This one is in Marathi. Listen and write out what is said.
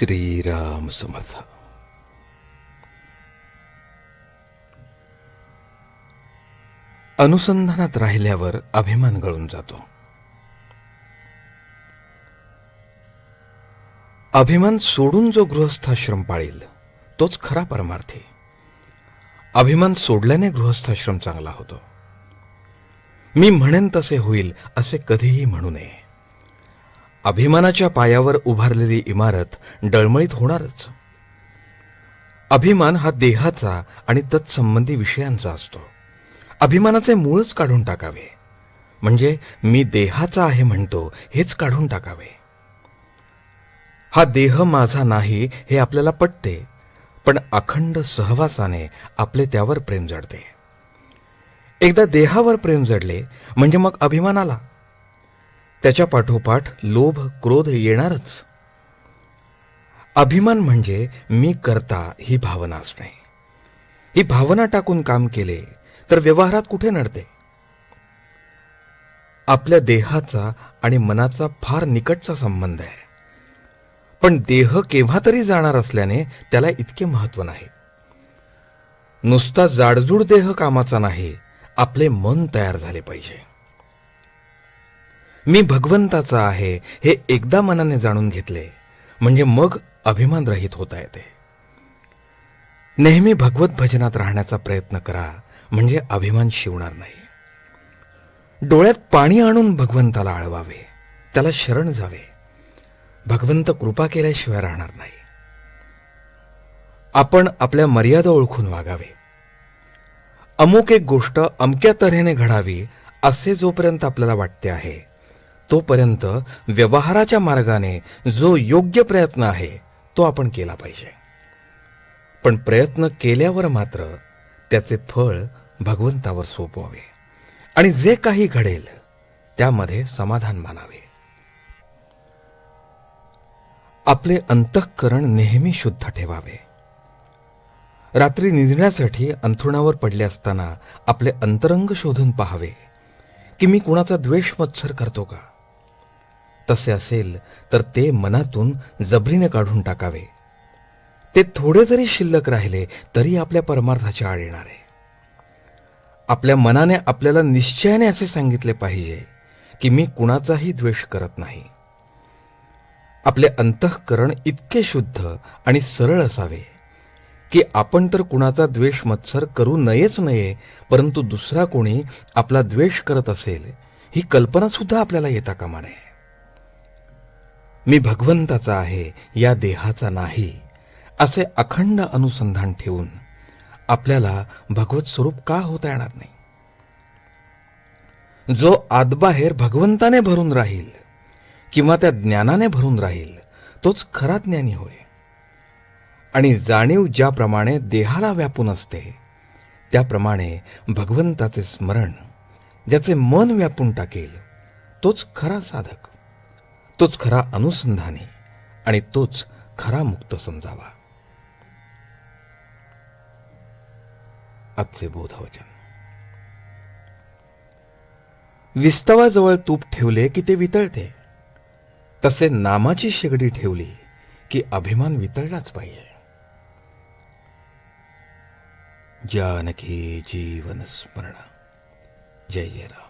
श्रीराम समर्थ अनुसंधानात राहिल्यावर अभिमान गळून जातो. अभिमान सोडून जो गृहस्थाश्रम पाळील तोच खरा परमार्थी. अभिमान सोडल्याने गृहस्थाश्रम चांगला होतो. मी म्हणेन तसे होईल असे कधीही म्हणू नये. अभिमानाच्या पायावर उभारलेली इमारत डळमळीत होणारच. अभिमान हा देहाचा आणि तत्संबंधी विषयांचा असतो. अभिमानाचे मूळच काढून टाकावे. म्हणजे मी देहाचा आहे म्हणतो हेच काढून टाकावे. हा देह माझा नाही हे आपल्याला पटते पण अखंड सहवासाने आपले त्यावर प्रेम जडते. एकदा देहावर प्रेम जडले म्हणजे मग अभिमान आला त्याच्या पाठोपाठ लोभ क्रोध येणारच. अभिमान म्हणजे मी करता ही भावना असणे. ही भावना टाकून काम केले तर व्यवहारात कुठे नडते? आपल्या देहाचा आणि मनाचा फार निकटचा संबंध आहे. पण देह केव्हा तरी जाणार असल्याने त्याला इतके महत्त्व नाही. नुसता जाडजूड देह कामाचा नाही आपले मन तयार झाले पाहिजे. मी भगवंताचा आहे हे एकदा मनाने जाणून घेतले. म्हणजे मग अभिमान रहित होता येते. नेहमी भगवत भजनात राहण्याचा प्रयत्न करा म्हणजे अभिमान शिवणार नाही. डोळ्यात पाणी आणून भगवंताला आळवावे त्याला शरण जावे. भगवंत कृपा केल्याशिवाय राहणार नाही. आपण आपल्या मर्यादा ओळखून वागावे. अमुक एक गोष्ट अमक्या तऱ्हेने घडावी असे जोपर्यंत आपल्याला वाटते आहे तोपर्यंत व्यवहाराच्या मार्गाने जो योग्य प्रयत्न आहे तो आपण केला पाहिजे. पण प्रयत्न केल्यावर मात्र त्याचे फळ भगवंतावर सोपवावे. आणि जे काही घडेल त्यामध्ये समाधान मानावे. आपले अंतःकरण नेहमी शुद्ध ठेवावे. रात्री निजण्यासाठी अंथरुणावर पडले असताना आपले अंतरंग शोधून पाहावे की मी कुणाचा द्वेष मत्सर करतो का? तसे असेल तर ते मनातून जबरीने काढून टाकावे. ते थोडे जरी शिल्लक राहिले तरी आपल्या परमार्थाची आड येणार. आहे आपल्या मनाने आपल्याला निश्चयाने असे सांगितले पाहिजे की मी कुणाचाही द्वेष करत नाही. आपले अंतःकरण इतके शुद्ध आणि सरळ असावे की आपण तर कुणाचा द्वेष मत्सर करू नयेच नये परंतु दुसरा कोणी आपला द्वेष करत असेल ही कल्पना सुद्धा आपल्याला येता कामा नये. मी भगवंताचा आहे या देहाचा नाही असे अखंड अनुसंधान ठेवून आपल्याला भगवत स्वरूप का होता येणार नाही? जो आतबाहेर भगवंताने भरून राहील किंवा त्या ज्ञानाने भरून राहील तोच खरा ज्ञानी होय. आणि जाणीव ज्याप्रमाणे देहाला व्यापून असते त्याप्रमाणे भगवंताचे स्मरण ज्याचे मन व्यापून टाकेल तोच खरा साधक. तोच खरा अनुसंधानी आणि तोच खरा मुक्त समजावा. आजचे बोधवचन. विस्तवाजवळ तूप ठेवले की ते वितळते. तसे नामाची शेगडी ठेवली की अभिमान वितळलाच पाहिजे. जानकी जीवन स्मरण. जय जय राम